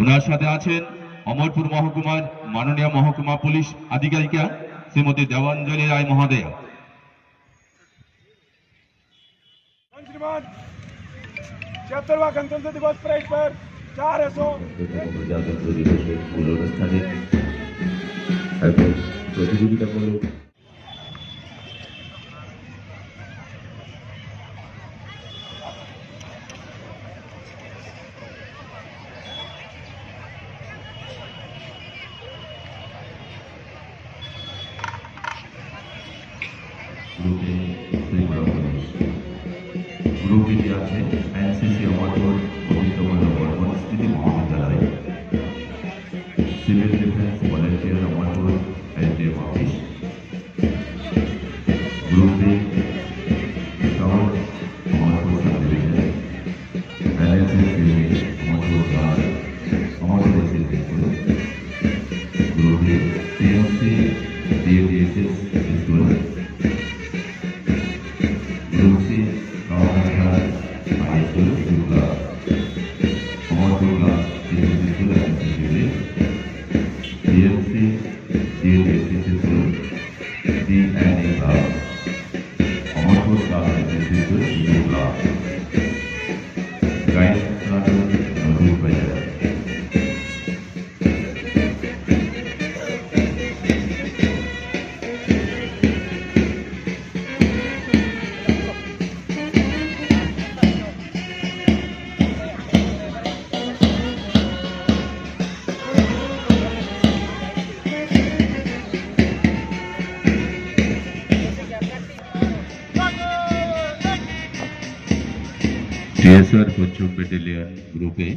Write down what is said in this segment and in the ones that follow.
ওনার সাথে আছেন অমরপুর মহকুমার মাননীয় মহকুমা পুলিশ আধিকারিকা শ্রীমতী দেবাঞ্জলি রায় মহোদয়া श्रीमान छिहत्तरवा गणतंत्र दिवस परेड पर चार एसओ প্রজাতন্ত্র দিবসের মূল অনুষ্ঠানে একজন প্রতিযোগিতামূলক আছে NCC Amarpur Gobindamalla Barman Smriti Mahavidyalaya civil defence volunteer Amarpur LTM office group B scout Amarpur sub division NSS unit Amarpur guard Amarpur SSC TSR পশ্চিম ব্যাটালিয়ন গ্রুপে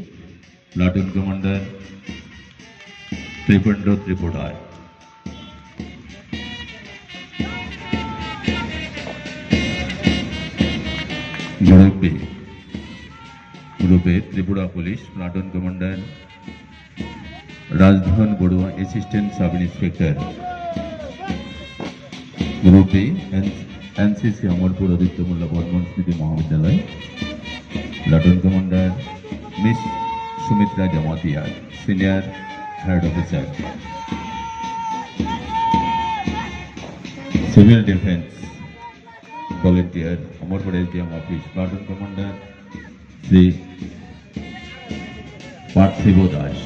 প্লাটুন কমান্ডার ত্রিপণ্ড ত্রিপুরায় গ্রুপ বি গ্রুপে Tripura police platoon commander Rajdhan Barua assistant sub inspector group B NCC Amarpur Aditya Molla Barman Smriti Mahavidyalaya platoon commander miss Sumitra Jamatia, senior third officer. Civil defence volunteer Amarpur SDM office platoon commander Shri Parthib Das.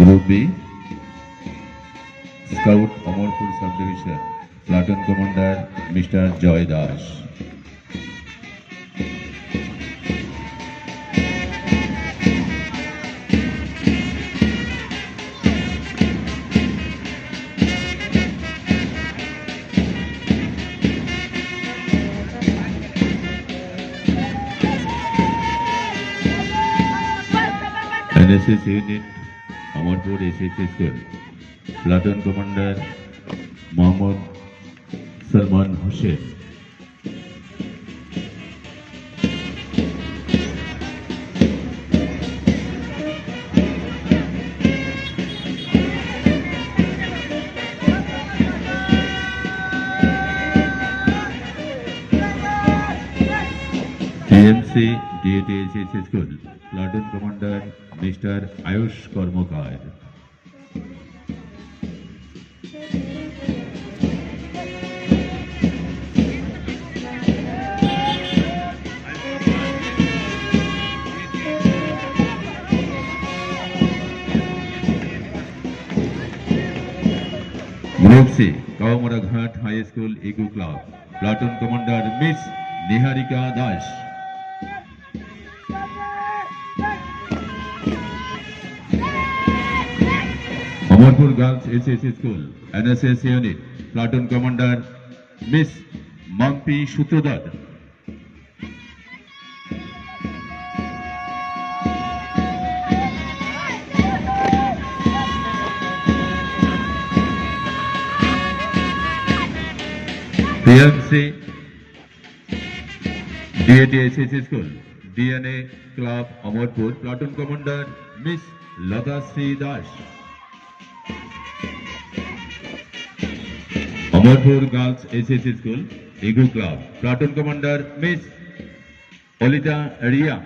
Group B scout Amarpur sub division platoon commander mister Joy Das NSS unit Amarpur SSC school platoon commander Mohammad Salman Hossain. TMC DATSS school platoon commander mister Ayush Karmakar. C Kawamara Ghat high school, eco club, platoon commander miss Niharika Das. Amarpur girls SSC school NSS unit platoon commander miss Mampi Sutradhar PMC DATSSC school DNA club Amarpur platoon commander miss Latashri Das Amarpur girls SSC school eco club platoon commander miss Alita Riya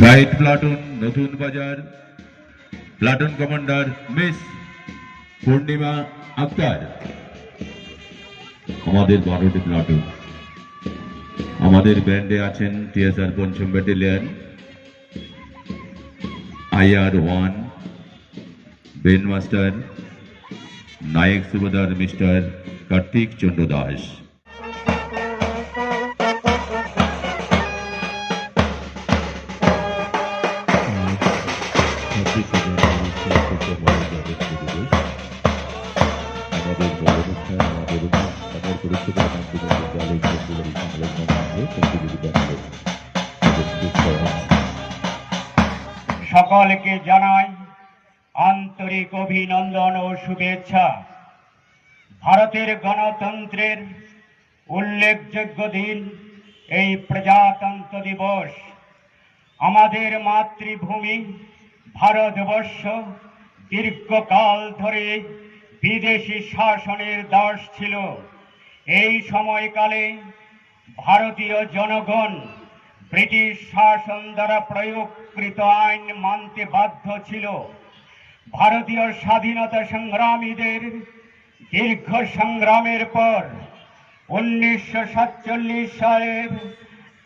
guide platoon Natun Bazar platoon commander miss Purnima Akhtar আমাদের বারোটি platoon আমাদের ব্যান্ডে আছেন TSR পঞ্চম battalion IR one band master Naik Subedar mister Kartik Chandra Das সকলকে জানাই আন্তরিক অভিনন্দন ও শুভেচ্ছা। ভারতের গণতন্ত্রের উল্লেখযোগ্য দিন এই প্রজাতন্ত্র দিবস। আমাদের মাতৃভূমি ভারতবর্ষ দীর্ঘকাল ধরে বিদেশি শাসনের দাস ছিল। এই সময়কালে ভারতীয় জনগণ ব্রিটিশ শাসন দ্বারা প্রয়োগকৃত আইন মানতে বাধ্য ছিল। ভারতীয় স্বাধীনতা সংগ্রামীদের দীর্ঘ সংগ্রামের পর উনিশশো সাতচল্লিশ সালের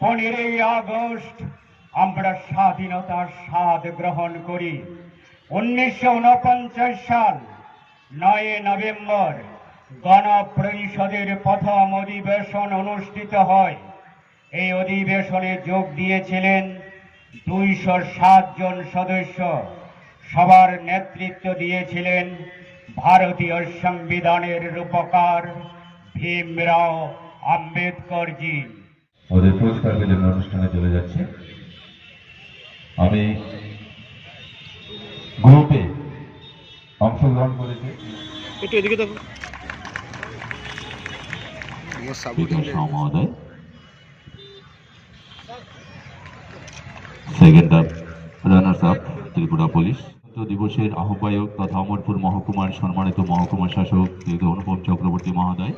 পনেরোই আগস্ট আমরা স্বাধীনতার স্বাদ গ্রহণ করি। উনিশশো উনপঞ্চাশ সাল, নয় নভেম্বর গণপরিষদের প্রথম অধিবেশন অনুষ্ঠিত হয়। এই অধিবেশনে যোগ দিয়েছিলেন দুইশো সাত জন সদস্য। সবার নেতৃত্ব দিয়েছিলেন ভারতীয় সংবিধানের রূপকার ভীমরাও আম্বেদকরজি। আমাদের পুরস্কার বিতরণ অনুষ্ঠানে চলে যাচ্ছে। আমি গ্রুপে অংশগ্রহণ করেছি। একটু এদিকে দেখো। মহোদয় second up runners up Tripura police. দিবসের আহ্বায়ক তথা অমরপুর মহকুমার সম্মানিত মহকুমা শাসক অনুপম চক্রবর্তী মহোদয়।